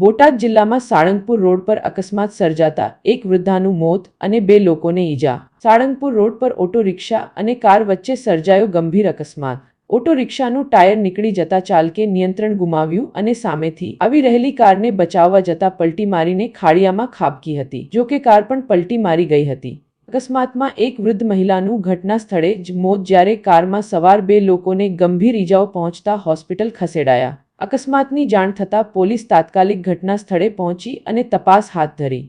બોટાદ જિલ્લામાં સાળંગપુર રોડ પર અકસ્માત સર્જાતા એક વૃદ્ધાનું મોત અને બે લોકોને ઈજા. સાળંગપુર રોડ પર ઓટો રિક્ષા અને કાર વચ્ચે સર્જાયો ગંભીર અકસ્માત. ઓટો રિક્ષાનું ટાયર નીકળી જતા ચાલકે નિયંત્રણ ગુમાવ્યું અને સામેથી આવી રહેલી કારને બચાવવા જતા પલટી મારીને ખાડિયામાં ખાબકી હતી જો કે કાર પણ પલટી મારી ગઈ હતી. અકસ્માતમાં એક વૃદ્ધ મહિલાનું ઘટના સ્થળે જ મોત જ્યારે કારમાં સવાર બે લોકોને ગંભીર ઈજાઓ પહોંચતા હોસ્પિટલ ખસેડાયા. અકસ્માતની જાણ થતાં પોલીસ તાત્કાલિક ઘટના સ્થળે પહોંચી અને તપાસ હાથ ધરી.